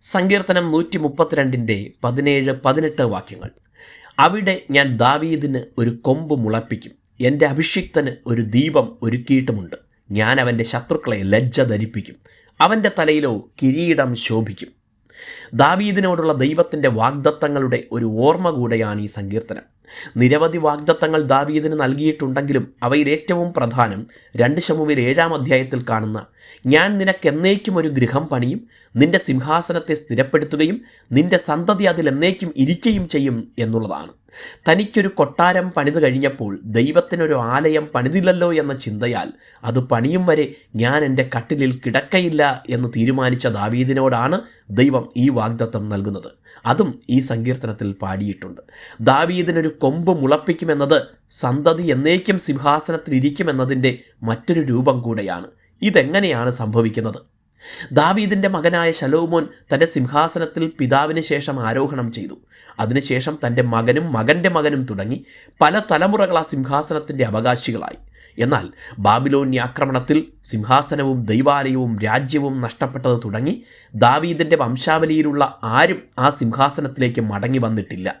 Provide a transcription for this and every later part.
സങ്കീർത്തനം നൂറ്റി മുപ്പത്തിരണ്ടിന്റെ പതിനേഴ് പതിനെട്ട് വാക്യങ്ങൾ. അവിടെ ഞാൻ ദാവീദിന് ഒരു കൊമ്പ് മുളപ്പിക്കും. എന്റെ അഭിഷിക്തന് ഒരു ദീപം ഒരുക്കിയിട്ടുമുണ്ട്. ഞാൻ അവന്റെ ശത്രുക്കളെ ലജ്ജ ധരിപ്പിക്കും. അവന്റെ തലയിലോ കിരീടം ശോഭിക്കും. ദാവീദിനോടുള്ള ദൈവത്തിന്റെ വാഗ്ദത്തങ്ങളുടെ ഒരു ഓർമ്മ കൂടെയാണ് ഈ സങ്കീർത്തനം. നിരവധി വാഗ്ദത്തങ്ങൾ ദാവീദിന് നൽകിയിട്ടുണ്ടെങ്കിലും അവയിൽ ഏറ്റവും പ്രധാനം രണ്ട് ശമുവിൽ ഏഴാം അധ്യായത്തിൽ കാണുന്ന ഞാൻ നിനക്ക് എന്നേക്കും ഒരു ഗൃഹം പണിയും നിന്റെ സിംഹാസനത്തെ സ്ഥിരപ്പെടുത്തുകയും നിന്റെ സന്തതി അതിൽ എന്നേക്കും ഇരിക്കുകയും ചെയ്യും എന്നുള്ളതാണ്. തനിക്കൊരു കൊട്ടാരം പണിതു കഴിഞ്ഞപ്പോൾ ദൈവത്തിനൊരു ആലയം പണിതില്ലല്ലോ എന്ന ചിന്തയാൽ അത് പണിയും വരെ ഞാൻ എന്റെ കട്ടിലിൽ കിടക്കയില്ല എന്ന് തീരുമാനിച്ച ദാവീദിനോടാണ് ദൈവം ഈ വാഗ്ദത്തം നൽകുന്നത്. അതും ഈ സങ്കീർത്തനത്തിൽ പാടിയിട്ടുണ്ട്. ദാവീദിനൊരു കൊമ്പ് മുളപ്പിക്കുമെന്നത് സന്തതി എന്നേക്കും സിംഹാസനത്തിലിരിക്കുമെന്നതിന്റെ മറ്റൊരു രൂപം കൂടെയാണ്. ഇതെങ്ങനെയാണ് സംഭവിക്കുന്നത്? ദാവീദിന്റെ മകനായ ശലോമോൻ തന്റെ സിംഹാസനത്തിൽ പിതാവിന് ശേഷം ആരോഹണം ചെയ്തു. അതിനുശേഷം തന്റെ മകനും മകന്റെ മകനും തുടങ്ങി പല തലമുറകൾ ആ സിംഹാസനത്തിന്റെ അവകാശികളായി. എന്നാൽ ബാബിലോന്യ ആക്രമണത്തിൽ സിംഹാസനവും ദൈവാലയവും രാജ്യവും നഷ്ടപ്പെട്ടത് തുടങ്ങി ദാവീദിന്റെ വംശാവലിയിലുള്ള ആരും ആ സിംഹാസനത്തിലേക്ക് മടങ്ങി വന്നിട്ടില്ല.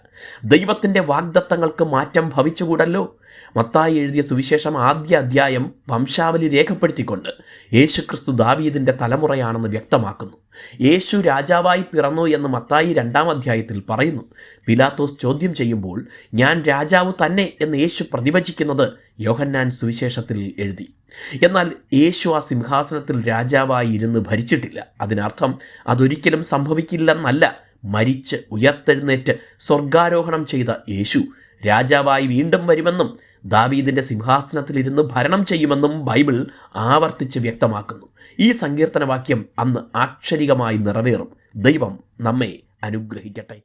ദൈവത്തിന്റെ വാഗ്ദത്തങ്ങൾക്ക് മാറ്റം ഭവിച്ചുകൂടല്ലോ? മത്തായി എഴുതിയ സുവിശേഷം ആദ്യ അധ്യായം വംശാവലി രേഖപ്പെടുത്തിക്കൊണ്ട് യേശുക്രിസ്തു ദാവീദിന്റെ തലമുറയാണെന്ന് വ്യക്തമാക്കുന്നു. യേശു രാജാവായി പിറന്നു എന്ന് മത്തായി രണ്ടാം അധ്യായത്തിൽ പറയുന്നു. പിലാത്തോസ് ചോദ്യം ചെയ്യുമ്പോൾ ഞാൻ രാജാവ് തന്നെ എന്ന് യേശു പ്രതിവചിക്കുന്നത് യോഹന്നാൻ സുവിശേഷത്തിൽ എഴുതി. എന്നാൽ യേശു ആ സിംഹാസനത്തിൽ രാജാവായി ഇരുന്ന് ഭരിച്ചിട്ടില്ല. അതിനർത്ഥം അതൊരിക്കലും സംഭവിക്കില്ലെന്നല്ല. മരിച്ച് ഉയർത്തെഴുന്നേറ്റ് സ്വർഗാരോഹണം ചെയ്ത യേശു രാജാവായി വീണ്ടും വരുമെന്നും ദാവീദിന്റെ സിംഹാസനത്തിലിരുന്ന് ഭരണം ചെയ്യുമെന്നും ബൈബിൾ ആവർത്തിച്ച് വ്യക്തമാക്കുന്നു. ഈ സങ്കീർത്തനവാക്യം അന്ന് ആക്ഷരികമായി നിറവേറും. ദൈവം നമ്മെ അനുഗ്രഹിക്കട്ടെ.